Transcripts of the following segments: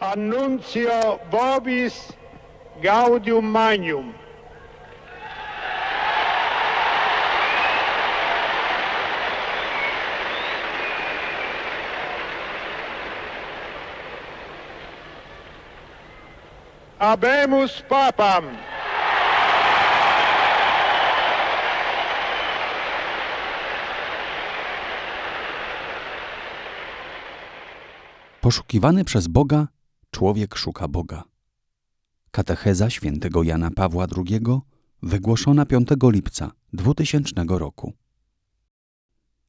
Annuncio vobis gaudium magnum. Habemus papam. Poszukiwany przez Boga, człowiek szuka Boga. Katecheza świętego Jana Pawła II, wygłoszona 5 lipca 2000 roku.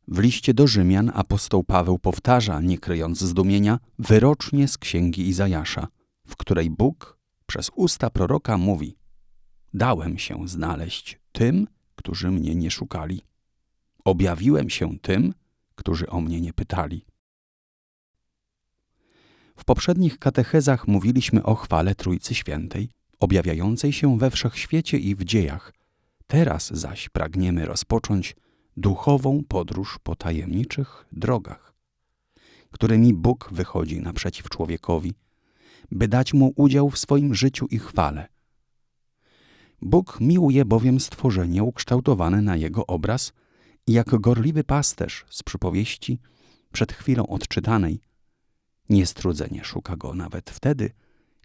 W liście do Rzymian apostoł Paweł powtarza, nie kryjąc zdumienia, wyrocznie z księgi Izajasza, w której Bóg przez usta proroka mówi: Dałem się znaleźć tym, którzy mnie nie szukali. Objawiłem się tym, którzy o mnie nie pytali. W poprzednich katechezach mówiliśmy o chwale Trójcy Świętej, objawiającej się we wszechświecie i w dziejach. Teraz zaś pragniemy rozpocząć duchową podróż po tajemniczych drogach, którymi Bóg wychodzi naprzeciw człowiekowi, by dać mu udział w swoim życiu i chwale. Bóg miłuje bowiem stworzenie ukształtowane na jego obraz i jak gorliwy pasterz z przypowieści przed chwilą odczytanej Niestrudzenie szuka go nawet wtedy,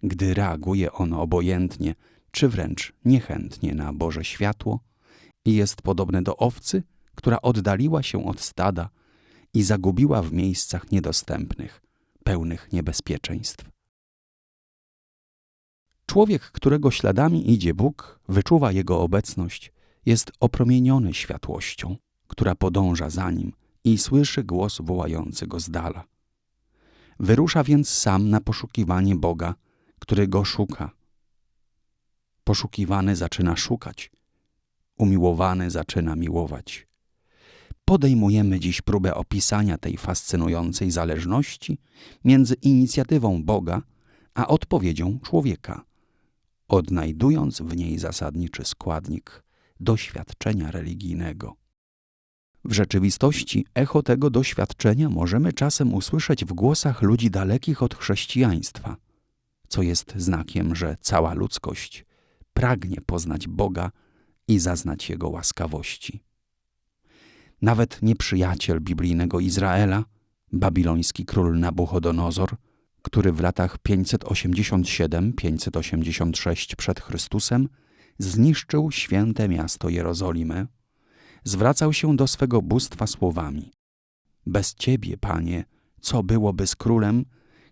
gdy reaguje ono obojętnie czy wręcz niechętnie na Boże światło i jest podobne do owcy, która oddaliła się od stada i zagubiła w miejscach niedostępnych, pełnych niebezpieczeństw. Człowiek, którego śladami idzie Bóg, wyczuwa Jego obecność, jest opromieniony światłością, która podąża za nim i słyszy głos wołający go z dala. Wyrusza więc sam na poszukiwanie Boga, który go szuka. Poszukiwany zaczyna szukać, umiłowany zaczyna miłować. Podejmujemy dziś próbę opisania tej fascynującej zależności między inicjatywą Boga a odpowiedzią człowieka, odnajdując w niej zasadniczy składnik doświadczenia religijnego. W rzeczywistości echo tego doświadczenia możemy czasem usłyszeć w głosach ludzi dalekich od chrześcijaństwa, co jest znakiem, że cała ludzkość pragnie poznać Boga i zaznać Jego łaskawości. Nawet nieprzyjaciel biblijnego Izraela, babiloński król Nabuchodonozor, który w latach 587-586 przed Chrystusem zniszczył święte miasto Jerozolimę, zwracał się do swego bóstwa słowami: Bez ciebie, panie, co byłoby z królem,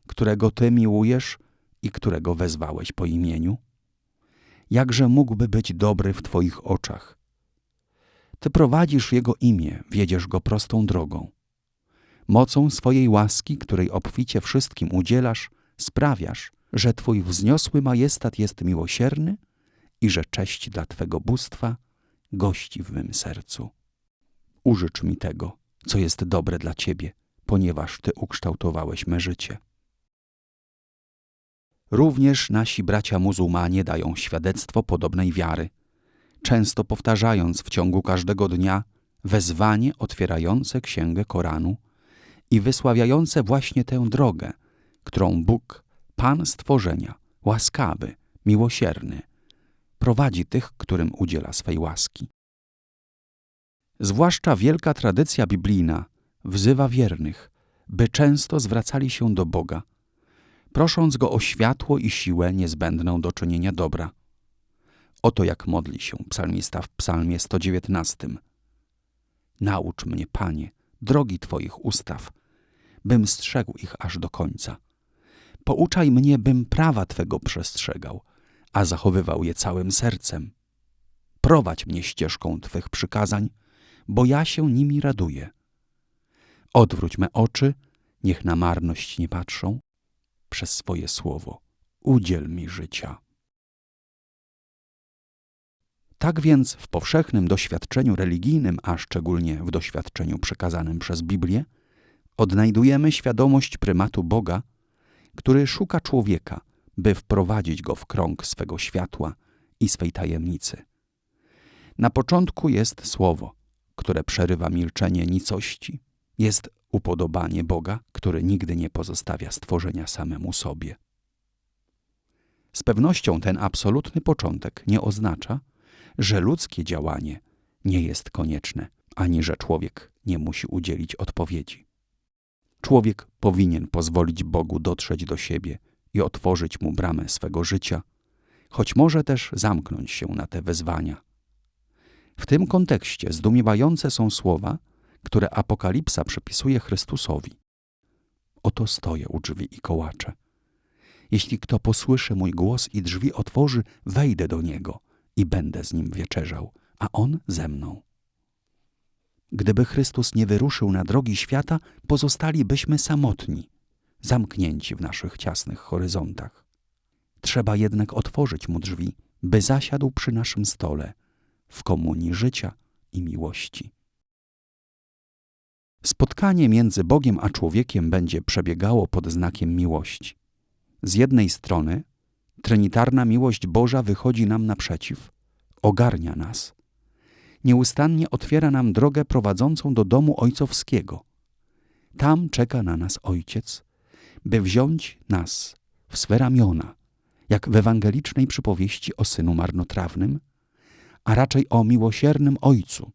którego ty miłujesz i którego wezwałeś po imieniu? Jakże mógłby być dobry w twoich oczach? Ty prowadzisz jego imię, wiedziesz go prostą drogą. Mocą swojej łaski, której obficie wszystkim udzielasz, sprawiasz, że twój wzniosły majestat jest miłosierny i że cześć dla twego bóstwa gości w mym sercu. Użycz mi tego, co jest dobre dla Ciebie, ponieważ Ty ukształtowałeś me życie. Również nasi bracia muzułmanie dają świadectwo podobnej wiary, często powtarzając w ciągu każdego dnia wezwanie otwierające księgę Koranu i wysławiające właśnie tę drogę, którą Bóg, Pan stworzenia, łaskawy, miłosierny, prowadzi tych, którym udziela swej łaski. Zwłaszcza wielka tradycja biblijna wzywa wiernych, by często zwracali się do Boga, prosząc Go o światło i siłę niezbędną do czynienia dobra. Oto jak modli się psalmista w psalmie 119. Naucz mnie, Panie, drogi Twoich ustaw, bym strzegł ich aż do końca. Pouczaj mnie, bym prawa Twego przestrzegał – a zachowywał je całym sercem. Prowadź mnie ścieżką Twych przykazań, bo ja się nimi raduję. Odwróć me oczy, niech na marność nie patrzą. Przez swoje słowo udziel mi życia. Tak więc w powszechnym doświadczeniu religijnym, a szczególnie w doświadczeniu przekazanym przez Biblię, odnajdujemy świadomość prymatu Boga, który szuka człowieka – by wprowadzić go w krąg swego światła i swej tajemnicy. Na początku jest słowo, które przerywa milczenie nicości. Jest upodobanie Boga, który nigdy nie pozostawia stworzenia samemu sobie. Z pewnością ten absolutny początek nie oznacza, że ludzkie działanie nie jest konieczne, ani że człowiek nie musi udzielić odpowiedzi. Człowiek powinien pozwolić Bogu dotrzeć do siebie i otworzyć mu bramę swego życia, choć może też zamknąć się na te wezwania. W tym kontekście zdumiewające są słowa, które Apokalipsa przypisuje Chrystusowi. Oto stoję u drzwi i kołaczę. Jeśli kto posłyszy mój głos i drzwi otworzy, wejdę do niego i będę z nim wieczerzał, a on ze mną. Gdyby Chrystus nie wyruszył na drogi świata, pozostalibyśmy samotni, zamknięci w naszych ciasnych horyzontach. Trzeba jednak otworzyć mu drzwi, by zasiadł przy naszym stole w komunii życia i miłości. Spotkanie między Bogiem a człowiekiem będzie przebiegało pod znakiem miłości. Z jednej strony trinitarna miłość Boża wychodzi nam naprzeciw, ogarnia nas. Nieustannie otwiera nam drogę prowadzącą do domu ojcowskiego. Tam czeka na nas Ojciec, by wziąć nas w swe ramiona, jak w ewangelicznej przypowieści o synu marnotrawnym, a raczej o miłosiernym Ojcu.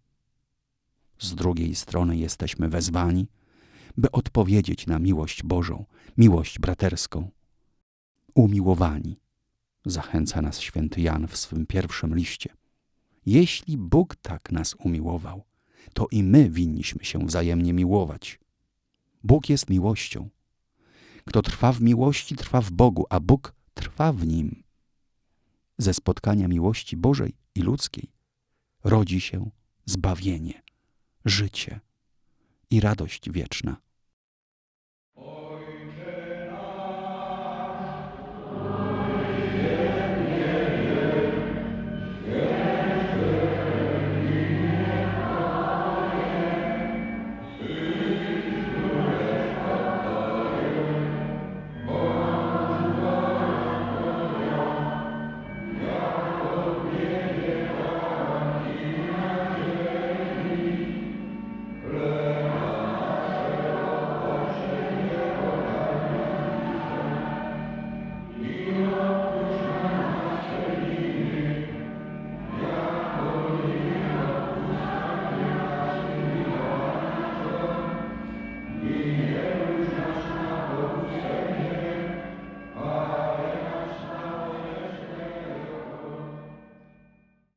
Z drugiej strony jesteśmy wezwani, by odpowiedzieć na miłość Bożą, miłość braterską. Umiłowani, zachęca nas święty Jan w swym pierwszym liście. Jeśli Bóg tak nas umiłował, to i my winniśmy się wzajemnie miłować. Bóg jest miłością. Kto trwa w miłości, trwa w Bogu, a Bóg trwa w nim. Ze spotkania miłości Bożej i ludzkiej rodzi się zbawienie, życie i radość wieczna.